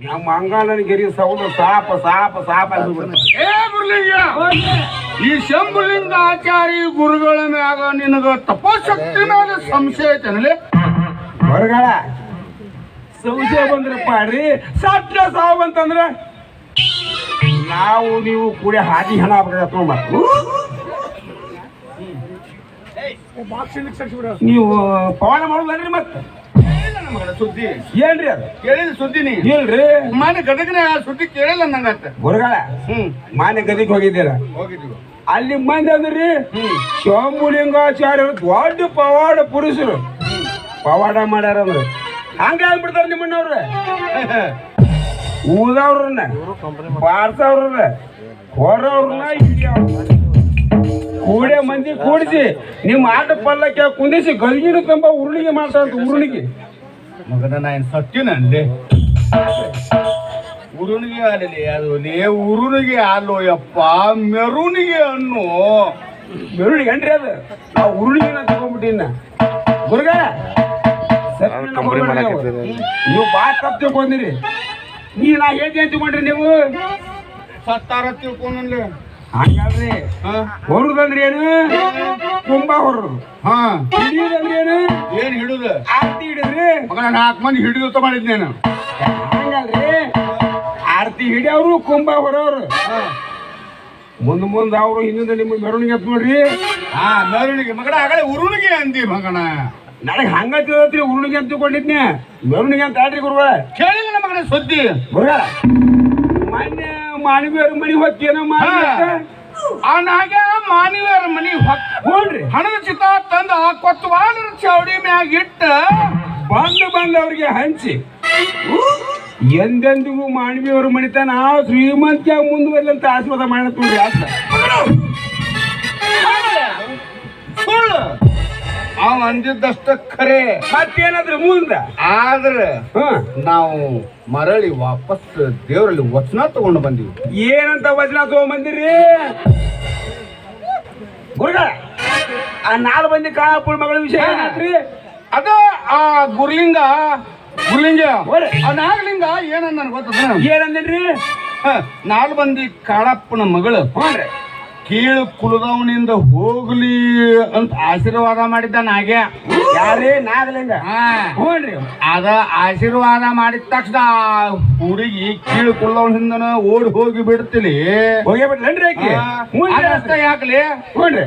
ನಮ್ಮ ಅಂಗಾಲನ ಗಿರಿ ಸೌಂಡ್ ಸಾಪ ಸಾಪ ಸಾಪ. ಏ ಗುರುಲಿಂಗ ಈ ಶಂಭುಲಿಂಗ ಆಚಾರಿ ಗುರುಗಳ ಮ್ಯಾಗ ನಿನಗ ತಪೋಶಕ್ತಿ ಮೇಲೆ ಸಂಶಯ ಐತನಲೆ ಹೊರಗಳ ಸಂಶಯ ಬಂದ್ರೆ ಪಾಡ್ರಿ. ಸಟ್ಟ ಸಾವು ಅಂತಂದ್ರೆ ನಾವು ನೀವು ಕೂಡ ಹಾದಿ ಹಣ ಆಗ್ಬೇಕು ನೀವು ಪವಾಡ ಮಾಡೋದ್ರಿ ಮತ್ತೆ. ಸುದ್ದಿ? ಏನ್ರಿ ಅದು? ಕೇಳಿದ ಸುದ್ದಿ ನೀ? ಇಲ್ರಿ. ಮಾನೆ ಗದಗಿನ ಆ ಸುದ್ದಿ ಕೇಳಿಲ್ಲ ನಂಗತ್ತ ಗುರುಗಳ ಹ್ಮ್. ಮಾನ್ಯ ಗದಿಗೆ ಹೋಗಿದ್ದೀರ? ಹೋಗಿದ್ವಿ. ಅಲ್ಲಿ ಮಂದಿ ಅಂದ್ರಿ ಶಂಭುಲಿಂಗಾಚಾರ್ಯರು ದೊಡ್ಡ ಪವಾಡ ಪುರುಷರು. ಪವಾಡ ಮಾಡ್ಯಾರ ಅಂದ್ರೆ ಹಂಗೆ ಆಗ್ಬಿಡ್ತಾರ ನಿಮ್ಮಣ್ಣವ್ರ. ಊದವ್ರನ್ನ ಪಾರ್ಸವ್ರನ್ನ ಹೊರವ್ರನ್ನ ಹಿಡಿಯವ್ರನ್ನ ಕೂಡೆ ಮಂದಿ ಕೂಡಿಸಿ ನಿಮ್ಮ ಆಟ ಪಲ್ಲಕ್ಕೆ ಕುಂದಿಸಿ ಗಲ್ಗಿನ ತುಂಬ ಉರುಳಿಗೆ ಮಾಡ್ತಾರಂತ ಉರುಳಿಗೆ. ಮಗನ ನಾನು ಸತ್ಯನಲ್ಲಿ ಉರುಣಿಗೆ ಆಲಲಿ ಅದು ಲೇ ಉರುಣಿಗೆ ಆಲೋ ಯಪ್ಪ ಮೆರುಣಿಗೆ ಅನ್ನು ಬೆರುಳಿಗೆ ಏನ್ರಿ ಅದು? ಆ ಉರುಣಿಗೆ ನಾನು ತಗೊಂಡ್ಬಿಟ್ಟಿನ ಗುರುಗ ನೀವು ಬಾ ತಪ್ಪು ತಿಳ್ಕೊಂಡಿರಿ. ನೀ ನಾ ಹೇಳ್ತೀನಿ ಅಂತ ತಿಳ್ಕೊಂಡ್ರಿ ನೀವು? ಸತ್ತಾರ ತಿಳ್ಕೊಂಡ್ರಿ ಹಂಗಾದ್ರಿ ಹೊರದಂದ್ರೆ ಏನು? ತುಂಬಾ ಹೊರರು. ಹಾ. ಹಿಡಿಯೋದಂದ್ರೆ ಏನು? ಹಿಡುದ? ಆರತಿ ಹಿಡಿದ್ರಿ? ಮಗನ ನಾಲ್ಕು ಮಂದಿ ಹಿಡಿದು ಮಾಡಿದ್ನೇನು ಹಂಗಲ್ರಿ ಆರತಿ ಹಿಡಿಯವ್ರು ಕುಂಭ ಹೊರವ್ರು. ಮುಂದ್ ಮುಂದ್ ಅವರು ಹಿಂದಿಂದ ನಿಮ್ಮ ಮೆರವಣಿಗೆ ಅಂತ ನೋಡ್ರಿ. ಹಾ ಮೆರವಣಿಗೆ. ಮಗಡ ಆಗಲೇ ಉರುಣಿಗೆ ಅಂದಿ ಮಗಣ. ನನಗೆ ಹಂಗ ತಿಳಿದ್ರಿ ಉರುಳಿಗೆ ಅಂತ ತಿಳ್ಕೊಂಡಿದ್ನೆ ಮೆರವಣಿಗೆ ಅಂತ ಆಡ್ರಿ ಗುರುವ ಕೇಳಿಲ್ಲ ಮಗನ ಸುದ್ದಿ. ಗುರುಗ ಮೊನ್ನೆ ಮಾಡಿ ಮನೆ ಹೊತ್ತೇನೋ ಮಾಡಿ ಆ ನಾಗ ಮಾನವರ ಮನಿ ಹೊಕ್ಕ ನೋಡ್ರಿ ಹಣದ ಚಿತ್ತ ತಂದ ಕೊತ್ತವಾಲರ ಚೌಡಿ ಮ್ಯಾಗ ಇಟ್ಟ ಬಂದು ಬಂದು ಅವ್ರಿಗೆ ಹಂಚಿ. ಎಂದೆಂದಿಗೂ ಮಾನವೀಯವ್ರ ಮಣಿತನ ಶ್ರೀಮಂತ ಮುಂದುವರಿದಂತ ಅಂತ ಆಸ್ಪದ ಮಾಡತ್ ನೋಡ್ರಿ ಆಸ್ತ ಸುಳ್ಳು. ಅವ ಅಂದಿದ್ದಷ್ಟ ಖರೆ. ಮತ್ತೇನಾದ್ರೆ ಮುಂದ ಆದ್ರೆ ನಾವು ಮರಳಿ ವಾಪಸ್ ದೇವರಲ್ಲಿ ವಚನ ತಗೊಂಡು ಬಂದಿವಿ. ಏನಂತ ವಚನ ತಗೊಂಬಂದಿರಿ ಗುರುಗ ಆ ನಾಲ್ ಮಂದಿ ಕಾಪುಳ ಮಗಳ ವಿಷಯ ಏನಾದ್ರಿ ಅದ ಆ ಗುರ್ಲಿಂಗ ಗುರ್ಲಿಂಗ ಆ ನಾಗಲಿಂಗ ಏನಂದ ಗೊತ್ತದ? ಏನಂದ್ರಿ? ನಾಲ್ ಮಂದಿ ಕಾಳಪ್ಪನ ಮಗಳು. ಹ್ಞೂನ್ರಿ ಕೀಳು ಕುಲದವನಿಂದ ಹೋಗ್ಲಿ ಅಂತ ಆಶೀರ್ವಾದ ಮಾಡಿದ್ದ ನಾಗೆ ಯಾರೇ? ನಾಗಲಿಂಗ? ಹ್ಞೂನ್ರಿ ಅದ ಆಶೀರ್ವಾದ ಮಾಡಿದ ತಕ್ಷಣ ಊರಿಗೆ ಹುಡುಗಿ ಕೀಳು ಕುಲದವನಿಂದನ ಓಡಿ ಹೋಗಿ ಬಿಡ್ತಿಲಿ. ಹೋಗಿ ಬಿಡ್ಲೇನ್ರಿ ಅದಷ್ಟ ಯಾಕಲಿ? ಹ್ಞೂನ್ರಿ